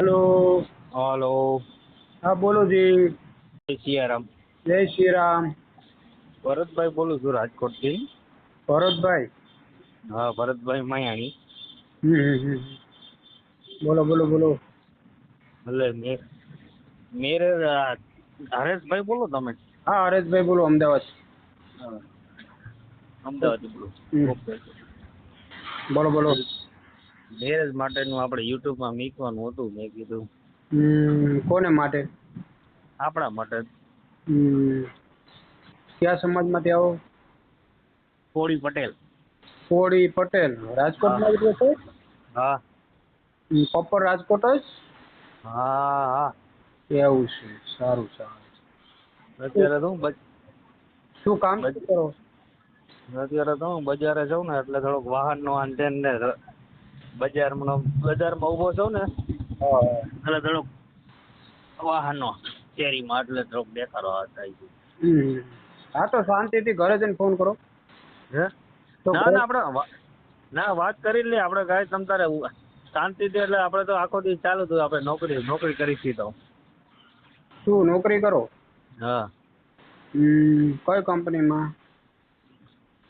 Hello. Hello. હા બોલો જી. જય સિયારામ. જય શ્રી રામ ભરતભાઈ બોલું છું રાજકોટથી. ભરતભાઈ? હા ભરતભાઈ માયાણી. હમ હમ હમ બોલો બોલો બોલો. એટલે મે મેરે આ હરેશભાઈ બોલો તમે? હા હરેશભાઈ બોલો અમદાવાદ. હા. અમદાવાદથી બોલો. હમ. ઓકે. બોલો બોલો. મેરેજ માટેનું આપણે યુટ્યુબમાં મૂકવાનું હતું મેં કીધું. કોને માટે? આપણા માટે. ક્યાં કયા સમાજમાંથી આવો? કોળી પટેલ. કોળી પટેલ. રાજકોટમાં જ રહો હા. પ્રોપર રાજકોટ જ? હા હા. એવું છે. સારું સારું. અત્યારે તો હું શું કામ કરો? અત્યારે તો હું બજારે જાઉં ને એટલે થોડોક વાહનનો આંધેન ને બજારમાં બજારમાં ઊભો છું ને હા. એટલે થોડુંક વાહનનો કેરીમાં એટલે થોડુંક દેખાડો થાય છે. હા તો શાંતિથી ઘરે જઈને ફોન કરો. હે? ના ના આપણે ના વાત કરી લે આપણે કાંઈ તમ તારે શાંતિથી એટલે આપણે તો આખો દિવસ ચાલુ હતું આપણે નોકરી નોકરી કરી છીએ તો. શું નોકરી કરો? હા. કઈ કંપનીમાં?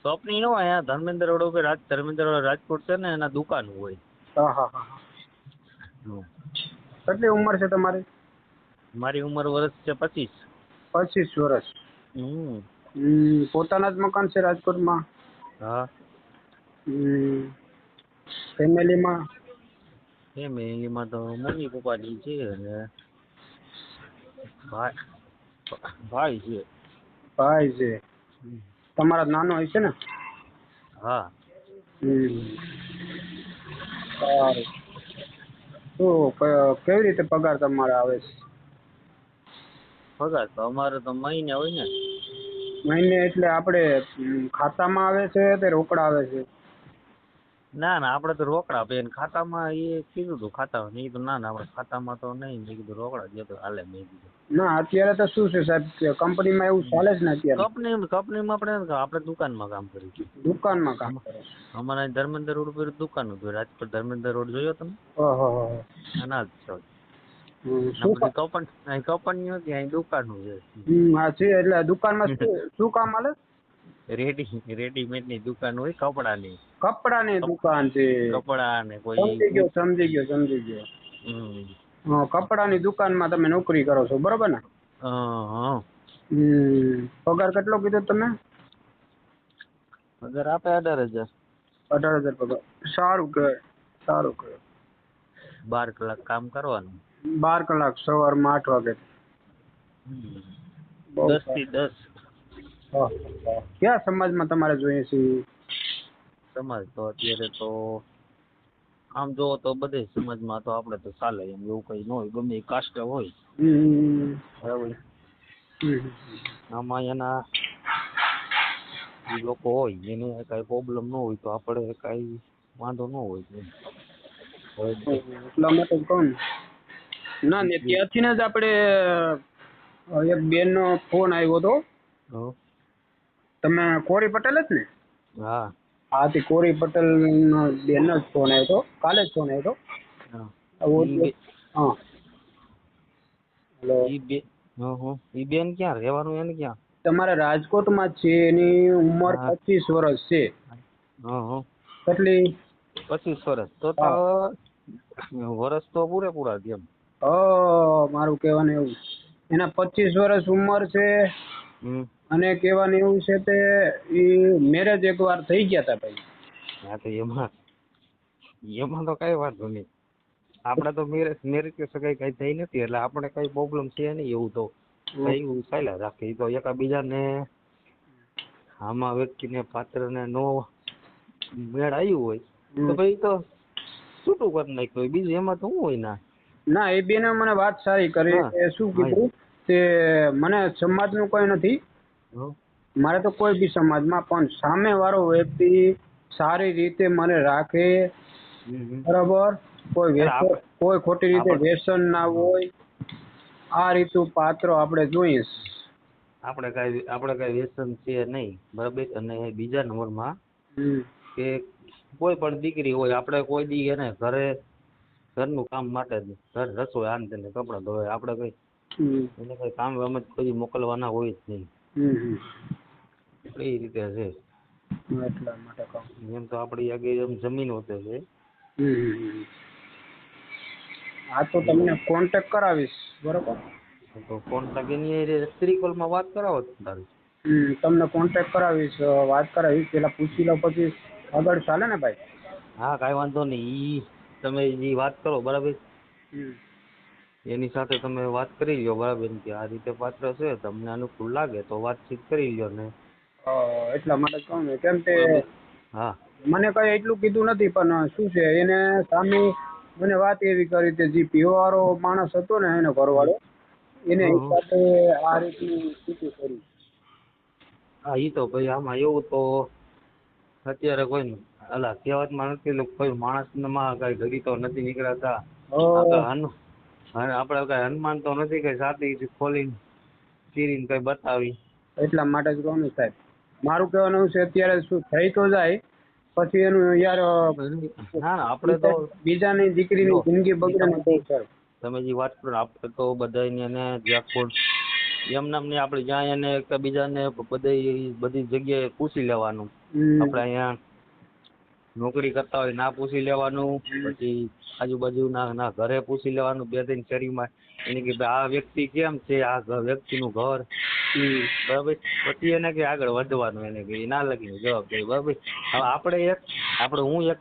કંપની ન હોય અહીંયા ધર્મેન્દ્ર રોડ ઉપર રાજ ધર્મેન્દ્ર રોડ રાજકોટ છે ને એના દુકાન હોય. હા હા હા. કેટલી ઉંમર છે તમારી? મારી ઉંમર વર્ષ છે પચીસ. પચીસ વર્ષ. પોતાના જ મકાન છે રાજકોટમાં? હા. ફેમિલીમાં? ફેમિલીમાં તો મમ્મી પપ્પાની છે અને ભાઈ ભાઈ છે. ભાઈ છે. તમારા નાનો હશે ને? હા. હમ. સારું. શું કેવી રીતે પગાર તમારે આવે છે? પગાર તો અમારે તો મહિને હોય ને. મહિને એટલે આપણે ખાતામાં આવે છે કે રોકડા આવે છે? ના ના આપણે તો રોકડા પે ખાતામાં એ કીધું હતું ખાતામાં મેં કીધું ના ના આપણે ખાતામાં તો નહીં મેં કીધું રોકડા જે તો હાલે મેં કીધું. ના અત્યારે તો શું છે સાહેબ કંપનીમાં એવું ચાલે જ ને અત્યારે. કંપની કંપનીમાં આપણે આપણે દુકાનમાં કામ કરીએ છે દુકાનમાં કામ કરે અમારા ધર્મેન્દ્ર રોડ પર દુકાન હતું રાજકોટ ધર્મેન્દ્ર રોડ જોયો તમે? ઓહો હો હો. આના જ છો હમ, ના શું પછી કંપની કંપની હતી અહીં દુકાન છે. હા છે એટલે દુકાનમાં શું શું કામ હાલે? રેડી રેડીમેડની દુકાન હોય કપડાની. કપડાની દુકાન છે. કપડા ને કોઈ સમજી ગયો સમજી ગયો સમજી ગયો. હમ. કપડાની દુકાનમાં તમે નોકરી કરો છો બરોબર ને? પગાર કેટલો કીધો તમે? પગાર આપે અઢાર હજાર. અઢાર હજાર પગાર. સારું કહેવાય સારું કહેવાય. બાર કલાક કામ કરવાનું. બાર કલાક સવારમાં આઠ વાગે. દસથી દસ. કયા સમાજમાં તમારે જોઈએ છે? સમાજ તો અત્યારે તો આમ જોવો તો બધે સમાજમાં તો આપણે તો ચાલે એમ એવું કઈ ન હોય ગમે કાસ્ટ હોય. બરાબર? આમાં એના લોકો હોય એને કઈ પ્રોબ્લેમ ન હોય તો આપણે કઈ વાંધો ન હોય એટલા માટે કોણ ને. ના ને ત્યાંથી જ આપણે એક એક બેનનો ફોન આવ્યો હતો? તમે કોરી પટેલ જ ને? હા. હા તે કોરી પટેલ નો બેન જ ફોન આવ્યો હતો કાલે જ ફોન આવ્યો હતો હા. હેલો ઈ બે હં. હં ઈ બેન ક્યાં રહેવાનું એને ક્યાં? તમારે રાજકોટમાં છે એની ઉંમર હા. પચીસ વર્ષ છે. હં હં. કેટલી? પચીસ વર્ષ. તો તો વર્ષ તો પૂરેપૂરા એમ. ઓ મારું કહેવાનું એવું. એના પચીસ વર્ષ ઉંમર છે. અને કહેવાનું એવું છે તે એ મેરેજ એકવાર થઈ ગયા હતા ભાઈ. હા તો એમાં એમાં તો કઈ વાંધો નહીં. આપણે તો મેરેજ મેરેજ કે સગાઈ કઈ થઈ નથી એટલે આપણે કઈ પ્રોબ્લેમ છે નહીં એવું તો. કઈ એવું ચાલ્યા રાખે. તો એકાબીજાને આમાં વ્યક્તિને પાત્રને નો મેળ આવ્યું હોય તો ભાઈ તો છૂટું કરી નાખ્યું બીજું એમાં તો શું હોય ના? ના એ બેને મને વાત સારી કરી શું કીધું તે મને સમાજનું કોઈ નથી? મારે તો કોઈ બી સમાજમાં પણ સામે વાળો વ્યક્તિ સારી રીતે મને રાખે. બરાબર કોઈ વ્યસન કોઈ ખોટી રીતે વ્યસન ના હોય આ રીતનું પાત્રો આપણે જોઈએ આપણે કઈ આપણે કઈ વ્યસન છે નહીં બરાબર અને બીજા નંબરમાં. કે કોઈ પણ દીકરી હોય આપણે કોઈ દી એને ઘરે ઘરનું કામ માટે જ ઘર રસોઈ આન તેને કપડાં ધોવે આપણે કઈ એને કઈ કામ અમે કોઈ મોકલવાના હોય જ નહીં. એટલે એ રીતે હશે એટલા માટે કહું. એમ તો આપણી આગળ એમ જમીન હોતે છે. હા તો તમને કોન્ટેક કરાવીશ બરોબર? તો કોન્ટેક એની હારે સ્ત્રી કોલમાં વાત કરાવો તારી. તમને કોન્ટેક કરાવીશ વાત કરાવીશ પેલા પૂછી લો પછી આગળ ચાલે ને ભાઈ? હા કાંઈ વાંધો નહીં. ઈ તમે ઈ વાત કરો બરાબર? એની સાથે તમે વાત કરી લ્યો બરાબર કે આ રીતે પાત્ર છે તમને અનુકૂળ લાગે તો વાતચીત કરી લ્યો ને. એટલા માટે કહું ને કેમ કે હા. મને કઈ એટલું કીધું નથી પણ શું છે એને સામે મને વાત એવી કરી કે જે પીવાવાળો માણસ હતો ને એનો ઘરવાળો એને. હિસાબે આ રીતની સ્થિતિ કરી હા એ તો ભાઈ આમાં એવું તો અત્યારે કોઈ અલા કહેવતમાં નથી કોઈ માણસમાં કઈ ઘડી તો નથી નીકળાતા. હા, આપણે કઈ હનુમાન તો નથી કઈ છાતી ખોલીને ચીરીને કઈ બતાવી. એટલા માટે જ કહું ને સાહેબ. મારું કહેવાનું છે અત્યારે શું થઈ તો જાય પછી એનું યાર ના ના આપણે તો બીજાની દીકરીની જિંદગી બગડે ને સર. તમે જે વાત કરો આપણે તો બધાને એને જ્યાં એમ નામ ને આપણે જ્યાં એને એકબીજાને બધી બધી જગ્યાએ પૂછી લેવાનું. આપણે અહીંયા નોકરી કરતા હોય ના પૂછી લેવાનું, પછી આજુબાજુના ના ઘરે પૂછી લેવાનું, બે ત્રણ શેરીમાં. એને કે આ વ્યક્તિ કેમ છે? આ વ્યક્તિનું ઘર. બરાબર. પછી એને કે આગળ વધવાનું, એને કે ના લગી જવાબદારી બરાબર. હવે આપણે એક, આપણે હું એક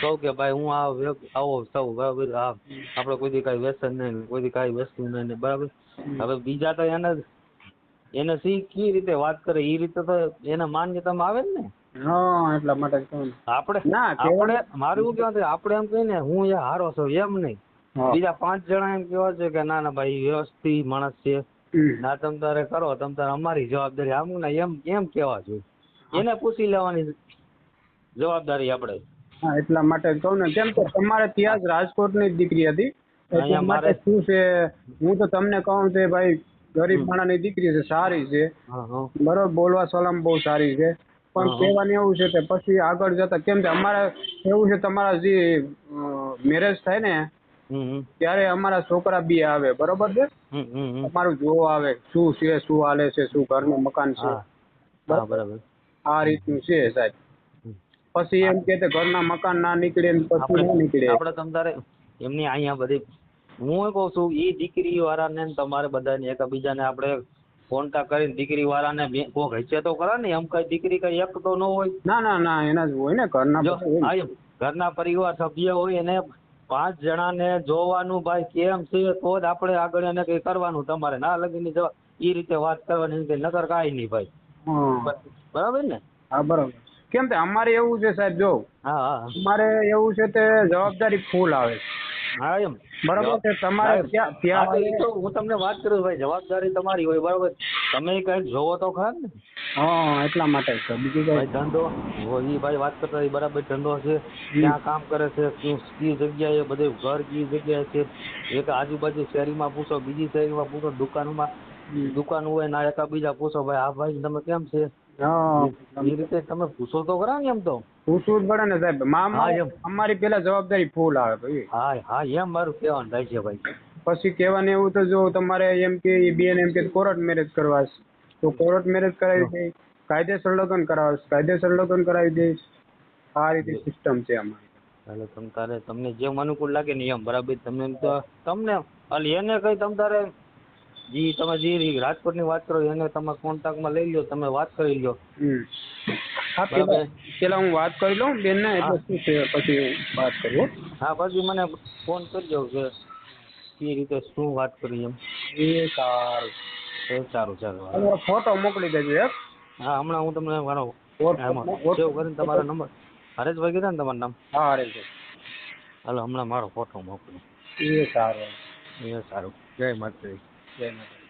કહું કે ભાઈ હું આ આવો સૌ બરાબર. આ આપણે કોઈ દી કાંઈ વ્યસન નહીં, કોઈ દી કાંઈ વસ્તુ નહીં બરાબર. હવે બીજા તો એને એને સી કઈ રીતે વાત કરે? એ રીતે તો એને માન્યતામાં આવે ને. હા એટલા માટે કહું આપણે ના, આપણે મારું એવું કહેવાનું આપણે એમ કહીએ ને હું એ હારો છું એમ નહીં. બીજા પાંચ જણા એમ કેવા છે કે ના ના ભાઈ વ્યવસ્થિત માણસ છે. ના તમ તારે કરો તમ તારે અમારી જવાબદારી આમ ના એમ એમ કેવા જોઈએ એને પૂછી લેવાની જવાબદારી આપણે. હા એટલા માટે કહું ને. કેમ કે તમારે ત્યાં જ રાજકોટની જ દીકરી હતી. અહીંયા મારે- શું છે? હું તો તમને કહું કે ભાઈ ગરીબ માણસની દીકરી છે સારી છે. બરોબર બોલવા સલામ બહુ સારી છે. પણ કહેવાનું એવું છે કે પછી આગળ જતા કેમ કે અમારે એવું છે તમારા જે મેરેજ થાય ને ત્યારે અમારા છોકરા બી આવે બરોબર છે. અમારું જોવા આવે શું છે શું હાલે છે શું ઘરનું મકાન છે. બરાબર. આ રીતનું છે સાહેબ. પછી એમ કે ઘરના મકાન ના નીકળે પછી ના નીકળે. આપણે તમ તારે એમની અહીંયા બધી હું કહું છું એ દીકરી વાળાને ને તમારે બધાને એકબીજાને આપણે કોન્ટેક્ટ કરીને દીકરી વાળાને કોક હશે તો ખરા ને એમ કઈ દીકરી કઈ એક તો ન હોય? ના ના ના એના જ હોય ને ઘરના ઘરના પરિવાર સભ્ય હોય એને પાંચ જણાને જોવાનું ભાઈ કેમ છે તો જ આપણે આગળ એને કઈ કરવાનું તમારે. ના લગીની જવા એ રીતે વાત કરવાની નકર કાંઈ નહીં ભાઈ. બરાબર ને? હા બરોબર. કેમ કે અમારે એવું છે સાહેબ જો હા હા. અમારે એવું છે તે જવાબદારી ફૂલ આવે છે. હા એમ. બરાબર છે તમારે ત્યાં ત્યાં તો હું તમને વાત કરું ભાઈ જવાબદારી તમારી હોય બરાબર. તમે કંઈક જોવો તો ખરા ને? હા એટલા માટે છે બીજું ભાઈ કઈ ધંધો એ ભાઈ વાત કરતા એ બરાબર ધંધો છે ક્યાં કામ કરે છે કઈ જગ્યાએ બધે ઘર કઈ જગ્યાએ છે? એક આજુબાજુ શેરીમાં પૂછો બીજી શેરીમાં પૂછો દુકાનમાં દુકાન હોય ના એકા બીજા પૂછો ભાઈ આ ભાઈ તમે કેમ છે? એ રીતે તમે પૂછો તો ખરા ને એમ તો. પૂછવું જ પડે ને સાહેબ. મામા અમારી પેલા જવાબદારી ફૂલ આવે ભાઈ. હા હા એમ મારું કહેવાનું થાય છે ભાઈ. પછી કહેવાનું એવું તો જો તમારે એમ કે બેન એમ કે કોર્ટ મેરેજ કરવા છે. તો કોર્ટ મેરેજ કરાવી દે કાયદેસર લગ્ન કરાવે છે કાયદેસર લગ્ન કરાવી દઈશ આ રીતે સિસ્ટમ છે અમારી. એટલે તમ તારે તમને જેમ અનુકૂળ લાગે ને એમ બરાબર? તમને તો તમને અલી એને કઈ તમ તારે જી તમે જે રાજકોટની વાત કરો એને તમે કોન્ટેક્ટમાં લઈ લો તમે વાત કરી લો હા પેલા હું વાત કરી લઉં બેન ને એટલે શું છે પછી વાત કરું હા. પછી મને ફોન કરજો કે એ રીતે શું વાત કરી એમ. એ સારું. એ સારું ચાલો ફોટો મોકલી દેજો એક હા હમણાં હું તમને મારો સેવ કરીને તમારો નંબર હરેશભાઈ કીધા ને તમારું નામ? હા છે હાલો હમણાં મારો ફોટો મોકલું. એ સારું. એ સારું. જય માતાજી. જય માતા